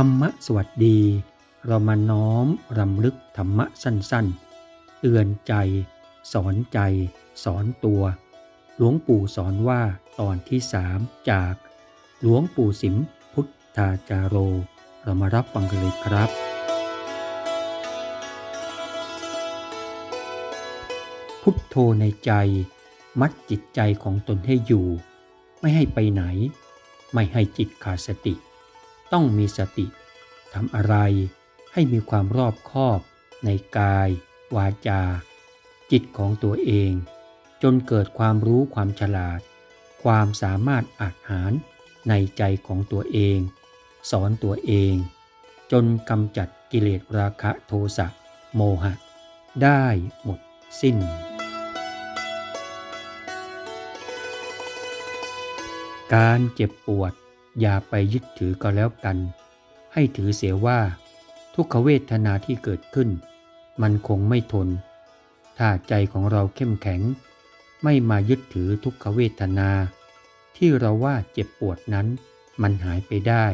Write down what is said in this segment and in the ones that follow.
รรมะสวัสดี เรามาน้อมรำลึกธรรมะสั้นๆ เตือนใจ สอนใจ สอนตัว หลวงปู่สอนว่าตอนที่สามจาก หลวงปู่สิมพุทธาจารโร เรามารับฟังกันเลยครับ พุทโธในใจ มัดจิตใจของตนให้อยู่ ไม่ให้ไปไหน ไม่ให้จิตขาดสติ ต้องมีสติทำอะไรให้มีความรอบคอบในกาย วาจา จิตของตัวเอง จนเกิดความรู้ความฉลาด ความสามารถอาหารในใจของตัวเอง สอนตัวเอง จนกำจัดกิเลสราคะโทสะโมหะ ได้หมดสิ้น การเจ็บปวด อย่าไปยึดถือก็แล้วกัน ให้ถือเสียว่า ทุกขเวทนาที่เกิดขึ้น มันคงไม่ทน ถ้าใจของเราเข้มแข็ง ไม่มายึดถือทุกขเวทนา ที่เราว่าเจ็บปวดนั้น มันหายไปได้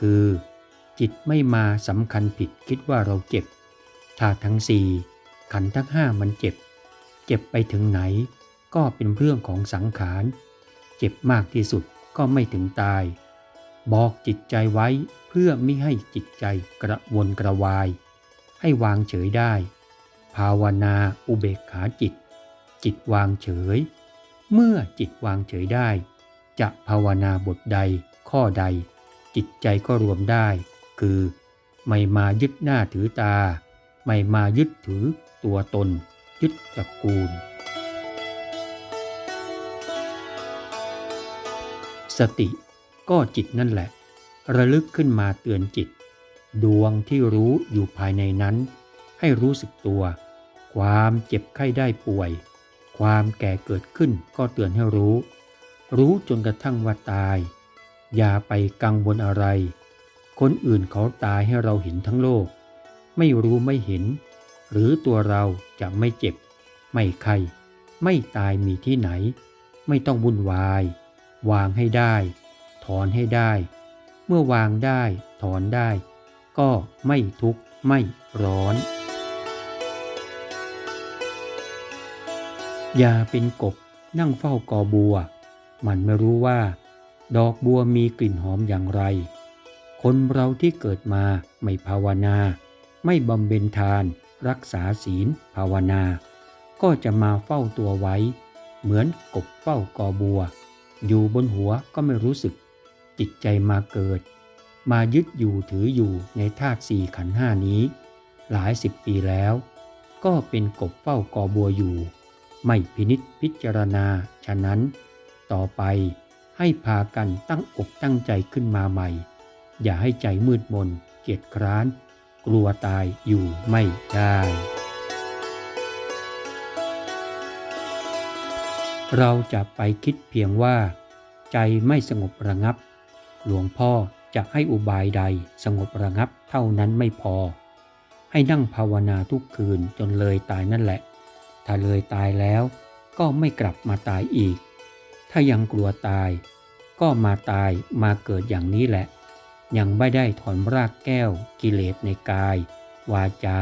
คือ จิตไม่มาสำคัญผิดคิดว่าเราเจ็บถ้าทั้งสี่ขันทั้งห้ามันเจ็บ เจ็บไปถึงไหน ก็เป็นเรื่องของสังขาร เจ็บมากที่สุดก็ไม่ถึงตาย บอกจิตใจไว้เพื่อไม่ให้จิตใจกระวนกระวาย ให้วางเฉยได้ ภาวนาอุเบกขาจิต จิตวางเฉย เมื่อจิตวางเฉยได้ จะภาวนาบทใดข้อใด จิตใจก็รวมได้ คือไม่มายึดหน้าถือตา ไม่มายึดถือตัวตน ยึดตระกูล สติ ก็จิตนั่นแหละ ระลึกขึ้นมาเตือนจิต ดวงที่รู้อยู่ภายในนั้น ให้รู้สึกตัว ความเจ็บไข้ได้ป่วย ความแก่เกิดขึ้นก็เตือนให้รู้ รู้จนกระทั่งว่าตาย อย่าไปกังวลอะไร คนอื่นเขาตายให้เราเห็นทั้งโลก ไม่รู้ไม่เห็น หรือตัวเราจะไม่เจ็บ ไม่ไข้ไม่ตายมีที่ไหน ไม่ต้องวุ่นวาย วางให้ได้ ถอนให้ได้ เมื่อวางได้ถอนได้ ก็ไม่ทุกข์ไม่ร้อน อย่าเป็นกบนั่งเฝ้ากอบัว มันไม่รู้ว่า ดอกบัวมีกลิ่นหอมอย่างไร คนเราที่เกิดมาไม่ภาวนา ไม่บำเพ็ญทาน รักษาศีลภาวนา ก็จะมาเฝ้าตัวไว้ เหมือนกบเฝ้ากอบัว อยู่บนหัวก็ไม่รู้สึก จิตใจมาเกิด มายึดอยู่ถืออยู่ในธาตุสี่ขันธ์ห้านี้ หลายสิบปีแล้ว ก็เป็นกบเฝ้ากอบัวอยู่ ไม่พินิษพิจารณา ฉะนั้น ต่อไปให้พากันตั้งอกตั้งใจขึ้นมาใหม่ อย่าให้ใจมืดมน เกียจคร้าน กลัวตายอยู่ไม่ได้เราจะไปคิดเพียงว่า ใจไม่สงบระงับ หลวงพ่อจะให้อุบายใดสงบระงับเท่านั้นไม่พอ ให้นั่งภาวนาทุกคืนจนเลยตายนั่นแหละ ถ้าเลยตายแล้วก็ไม่กลับมาตายอีก ถ้ายังกลัวตาย ก็มาตายมาเกิดอย่างนี้แหละ ยังไม่ได้ถอนรากแก้ว กิเลสในกาย วาจา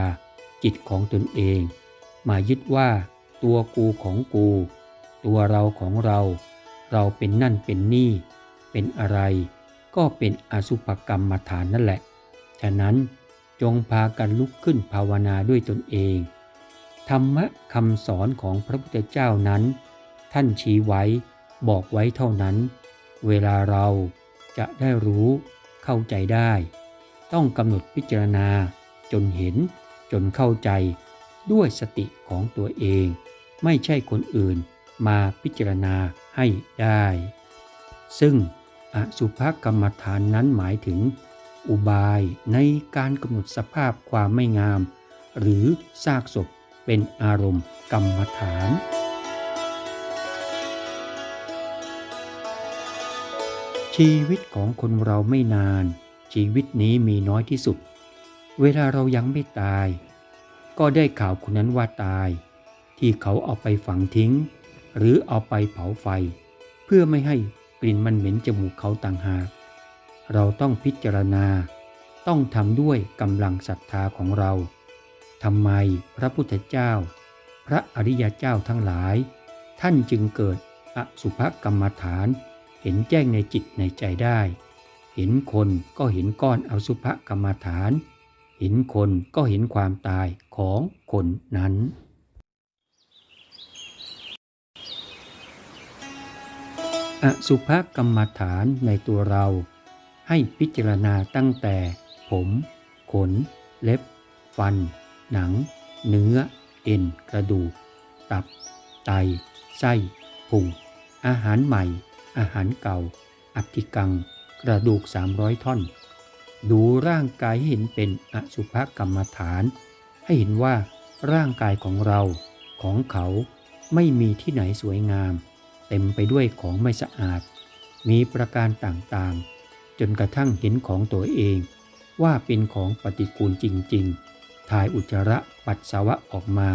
จิตของตนเอง มายึดว่า ตัวกูของกู ตัวเราของเรา เราเป็นนั่นเป็นนี่ เป็นอะไร ก็เป็นอสุภกรรมฐานนั่นแหละ ฉะนั้นจงพากันลุกขึ้นภาวนาด้วยตนเอง ธรรมะคำสอนของพระพุทธเจ้านั้น ท่านชี้ไว้บอกไว้เท่านั้น เวลาเราจะได้รู้เข้าใจได้ ต้องกำหนดพิจารณาจนเห็นจนเข้าใจด้วยสติของตัวเอง ไม่ใช่คนอื่นมาพิจารณาให้ได้ ซึ่ง อสุภกรรมฐานนั้นหมายถึง อุบายในการกำหนดสภาพความไม่งาม หรือซากศพเป็นอารมณ์กรรมฐานชีวิตของคนเราไม่นาน ชีวิตนี้มีน้อยที่สุด เวลาเรายังไม่ตาย ก็ได้ข่าวคนนั้นว่าตาย ที่เขาเอาไปฝังทิ้ง หรือเอาไปเผาไฟ เพื่อไม่ให้ กลิ่นมันเหม็นจมูกเขาต่างหาก เราต้องพิจารณา ต้องทำด้วยกำลังศรัทธาของเราทำไมพระพุทธเจ้า พระอริยเจ้าทั้งหลาย ท่านจึงเกิดอสุภกรรมฐาน เห็นแจ้งในจิตในใจได้ เห็นคนก็เห็นก้อนอสุภกรรมฐาน เห็นคนก็เห็นความตายของคนนั้น อสุภกรรมฐานในตัวเรา ให้พิจารณาตั้งแต่ ผม ขน เล็บ ฟัน หนัง เนื้อ เอ็น กระดูก ตับ ไต ไส้พุง อาหารใหม่ อาหารเก่า อัฐิกัง กระดูก 300 ท่อน ดูร่างกายให้เห็นเป็นอสุภกรรมฐาน ให้เห็นว่าร่างกายของเราของเขาไม่มีที่ไหนสวยงาม เต็มไปด้วยของไม่สะอาด มีประการต่างๆ จนกระทั่งเห็นของตัวเอง ว่าเป็นของปฏิกูลจริงๆ ถ่ายอุจจาระปัสสาวะออกมา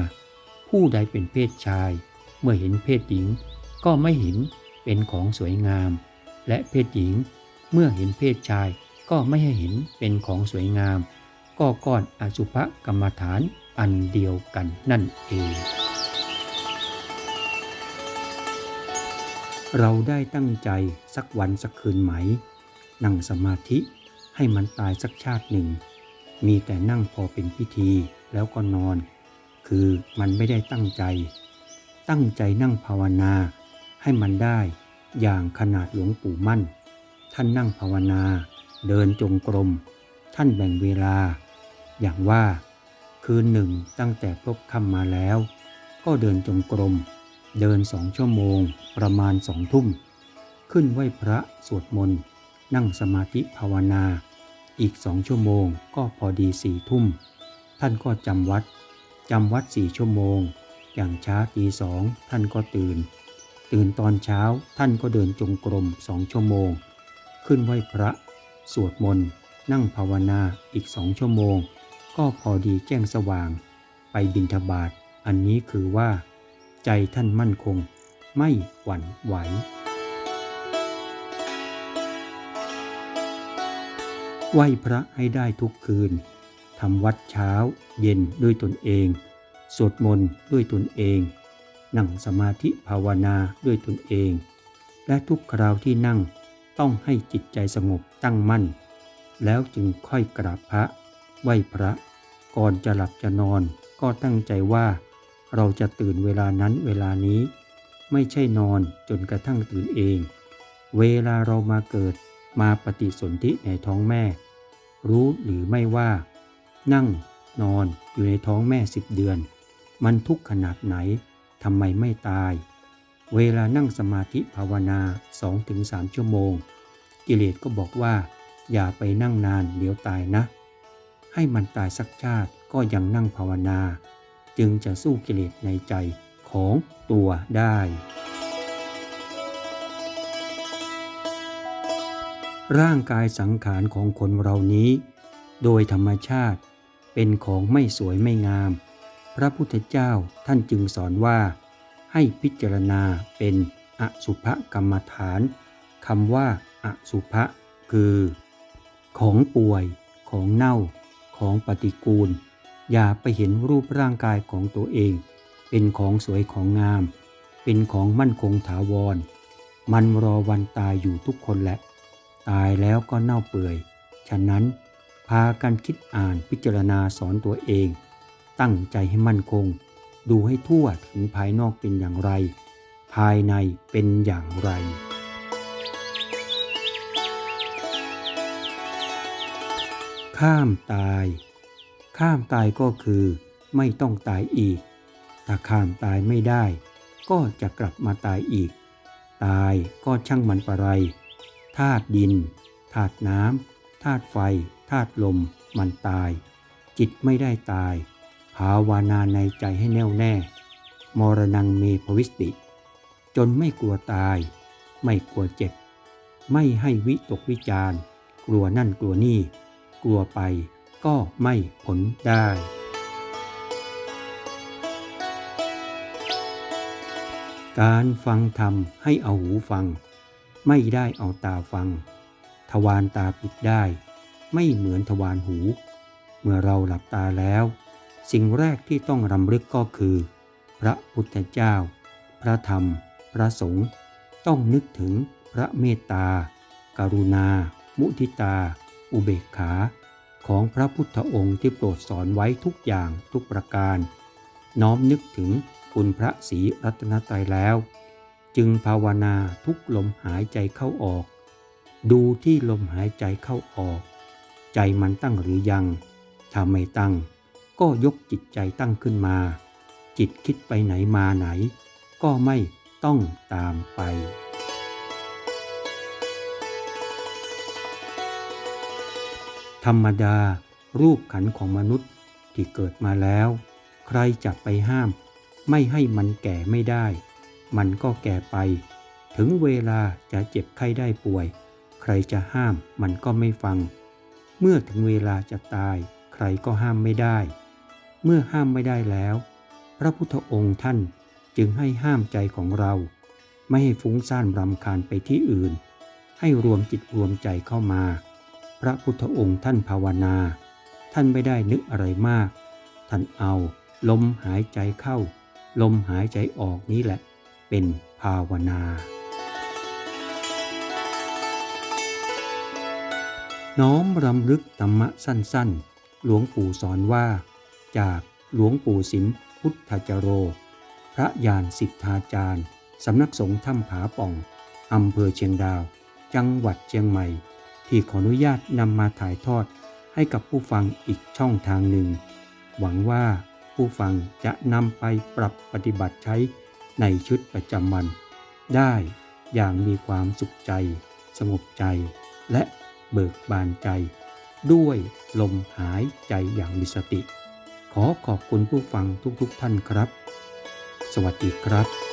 ผู้ใดเป็นเพศชาย เมื่อเห็นเพศหญิง ก็ไม่เห็นเป็นของสวยงาม และเพศหญิง เมื่อเห็นเพศชายก็ไม่ให้เห็นเป็นของสวยงาม ก็ก้อนอสุภกรรมฐานอันเดียวกันนั่นเอง เราได้ตั้งใจสักวันสักคืนไหม นั่งสมาธิให้มันตายสักชาติหนึ่ง มีแต่นั่งพอเป็นพิธีแล้วก็นอน คือมันไม่ได้ตั้งใจ ตั้งใจนั่งภาวนา ให้มันได้อย่างขนาดหลวงปู่มั่น ท่านนั่งภาวนา เดินจงกรม ท่านแบ่งเวลา อย่างว่า คืนหนึ่งตั้งแต่พบค่ำมาแล้ว ก็เดินจงกรม เดินสองชั่วโมงประมาณสองทุ่ม ขึ้นไหว้พระสวดมนต์นั่งสมาธิภาวนา อีกสองชั่วโมงก็พอดีสี่ทุ่ม ท่านก็จำวัดจำวัดสี่ชั่วโมง อย่างช้าตีสองท่านก็ตื่น ตื่นตอนเช้าท่านก็เดินจงกรมสองชั่วโมง ขึ้นไหว้พระสวดมนต์นั่งภาวนาอีกสองชั่วโมง ก็พอดีแจ้งสว่าง ไปบิณฑบาตอันนี้คือว่า ใจท่านมั่นคง ไม่หวั่นไหว ไหว้พระให้ได้ทุกคืน ทำวัดเช้าเย็นด้วยตนเอง สวดมนต์ด้วยตนเอง นั่งสมาธิภาวนาด้วยตนเอง และทุกคราวที่นั่งต้องให้จิตใจสงบตั้งมั่น แล้วจึงค่อยกราบพระ ไหว้พระ ก่อนจะหลับจะนอนก็ตั้งใจว่า เราจะตื่นเวลานั้นเวลานี้ ไม่ใช่นอนจนกระทั่งตื่นเอง เวลาเรามาเกิดมาปฏิสนธิในท้องแม่ รู้หรือไม่ว่า นั่งนอนอยู่ในท้องแม่สิบเดือน มันทุกข์ขนาดไหนทำไมไม่ตาย เวลานั่งสมาธิภาวนา 2-3 ชั่วโมง กิเลสก็บอกว่า อย่าไปนั่งนานเดี๋ยวตายนะ ให้มันตายสักชาติก็ยังนั่งภาวนา จึงจะสู้กิเลสในใจของตัวได้ ร่างกายสังขารของคนเรานี้ โดยธรรมชาติเป็นของไม่สวยไม่งาม พระพุทธเจ้าท่านจึงสอนว่า ให้พิจารณาเป็นอสุภกรรมฐานคำว่าอสุภะคือ ของป่วย ของเน่า ของปฏิกูล อย่าไปเห็นรูปร่างกายของตัวเอง เป็นของสวยของงาม เป็นของมั่นคงถาวร มันรอวันตายอยู่ทุกคนแหละ ตายแล้วก็เน่าเปื่อย ฉะนั้นพากันคิดอ่านพิจารณาสอนตัวเอง ตั้งใจให้มั่นคง ดูให้ทั่วถึงภายนอกเป็นอย่างไร ภายในเป็นอย่างไรข้ามตาย ข้ามตายก็คือไม่ต้องตายอีก ถ้าข้ามตายไม่ได้ ก็จะกลับมาตายอีก ตายก็ช่างมันปะไรธาตุดินธาตุน้ำธาตุไฟธาตุลมมันตาย จิตไม่ได้ตาย ภาวนาในใจให้แน่วแน่ มรณงเมภวิสติ จนไม่กลัวตาย ไม่กลัวเจ็บ ไม่ให้วิตกวิจารกลัวนั่นกลัวนี่ กลัวไป ก็ไม่ผลได้ การฟังธรรมให้เอาหูฟัง ไม่ได้เอาตาฟัง ทวารตาปิดได้ ไม่เหมือนทวารหู เมื่อเราหลับตาแล้ว สิ่งแรกที่ต้องรำลึกก็คือ พระพุทธเจ้า พระธรรม พระสงฆ์ต้องนึกถึงพระเมตตาการุณา มุทิตา อุเบกขา ของพระพุทธองค์ที่โปรดสอนไว้ทุกอย่างทุกประการ น้อมนึกถึงคุณพระศรีรัตนตรัยแล้ว จึงภาวนาทุกลมหายใจเข้าออก ดูที่ลมหายใจเข้าออก ใจมันตั้งหรือยัง ถ้าไม่ตั้ง ก็ยกจิตใจตั้งขึ้นมา จิตคิดไปไหนมาไหน ก็ไม่ต้องตามไป ธรรมดารูปขันของมนุษย์ที่เกิดมาแล้ว ใครจะไปห้าม ไม่ให้มันแก่ไม่ได้ มันก็แก่ไป ถึงเวลาจะเจ็บไข้ได้ป่วย ใครจะห้ามมันก็ไม่ฟัง เมื่อถึงเวลาจะตาย ใครก็ห้ามไม่ได้ เมื่อห้ามไม่ได้แล้ว พระพุทธองค์ท่านจึงให้ห้ามใจของเรา ไม่ให้ฟุ้งซ่านรำคาญไปที่อื่น ให้รวมจิตรวมใจเข้ามา พระพุทธองค์ท่านภาวนา ท่านไม่ได้นึกอะไรมาก ท่านเอาลมหายใจเข้า ลมหายใจออกนี้แหละ เป็นภาวนา น้อมรำลึกธรรมะสั้นๆ หลวงปู่สอนว่า จากหลวงปู่สิมพุทธจโร พระยานสิทธาจารย์ สำนักสงฆ์ถ้ำผาป่อง อำเภอเชียงดาว จังหวัดเชียงใหม่ ที่ขออนุญาตนำมาถ่ายทอดให้กับผู้ฟังอีกช่องทางหนึ่ง หวังว่าผู้ฟังจะนำไปปรับปฏิบัติใช้ในชุดประจำวัน ได้อย่างมีความสุขใจ สงบใจ และเบิกบานใจ ด้วยลมหายใจอย่างมีสติ ขอขอบคุณผู้ฟังทุกๆทท่านครับ สวัสดีครับ